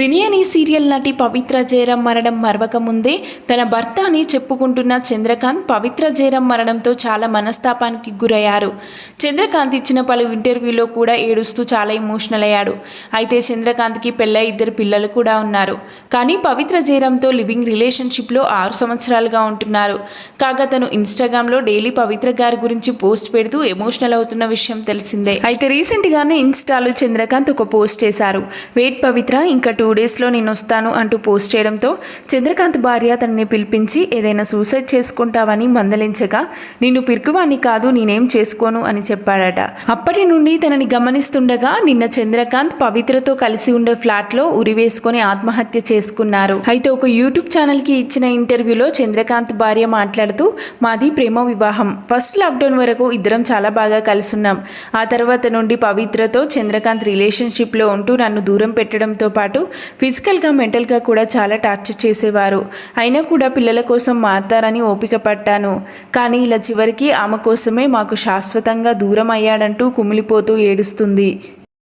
త్రినియని serial నటి పవిత్ర జయరాం మరణం మరవక ముందే తన భర్త అని చెప్పుకుంటున్న చంద్రకాంత్ పవిత్ర జయరాం మరణంతో చాలా మనస్తాపానికి గురయ్యారు. చంద్రకాంత్ ఇచ్చిన పలు ఇంటర్వ్యూలో కూడా ఏడుస్తూ చాలా ఎమోషనల్ అయ్యాడు. అయితే చంద్రకాంత్కి పెళ్ళై ఇద్దరు పిల్లలు కూడా ఉన్నారు. కానీ పవిత్ర జయరాంతో లివింగ్ రిలేషన్షిప్లో ఆరు సంవత్సరాలుగా ఉంటున్నారు. కాగా తను ఇన్స్టాగ్రామ్లో డైలీ పవిత్ర గారి గురించి పోస్ట్ పెడుతూ ఎమోషనల్ అవుతున్న విషయం తెలిసిందే. అయితే రీసెంట్గానే ఇన్స్టాలో చంద్రకాంత్ ఒక పోస్ట్ చేశారు. వెయిట్ పవిత్ర ఇంకా టూ డేస్లో నేను వస్తాను అంటూ పోస్ట్ చేయడంతో చంద్రకాంత్ భార్య తనని పిలిపించి ఏదైనా సూసైడ్ చేసుకుంటావని మందలించగా నిన్ను పిరుకువాణ్ణి కాదు నేనేం చేసుకోను అని చెప్పాడట. అప్పటి నుండి తనని గమనిస్తుండగా నిన్న చంద్రకాంత్ పవిత్రతో కలిసి ఉండే ఫ్లాట్లో ఉరివేసుకొని ఆత్మహత్య చేసుకున్నారు. అయితే ఒక యూట్యూబ్ ఛానల్కి ఇచ్చిన ఇంటర్వ్యూలో చంద్రకాంత్ భార్య మాట్లాడుతూ మాది ప్రేమ వివాహం. ఫస్ట్ లాక్డౌన్ వరకు ఇద్దరం చాలా బాగా కలిసున్నాం. ఆ తర్వాత నుండి పవిత్రతో చంద్రకాంత్ రిలేషన్షిప్లో ఉంటూ నన్ను దూరం పెట్టడంతో పాటు ఫిజికల్గా మెంటల్గా కూడా చాలా టార్చర్ చేసేవారు. అయినా కూడా పిల్లల కోసం మారతారని ఓపిక పట్టాను. కానీ ఇలా చివరికి ఆమె కోసమే మాకు శాశ్వతంగా దూరం అయ్యాడంటూ కుమిలిపోతూ ఏడుస్తుంది.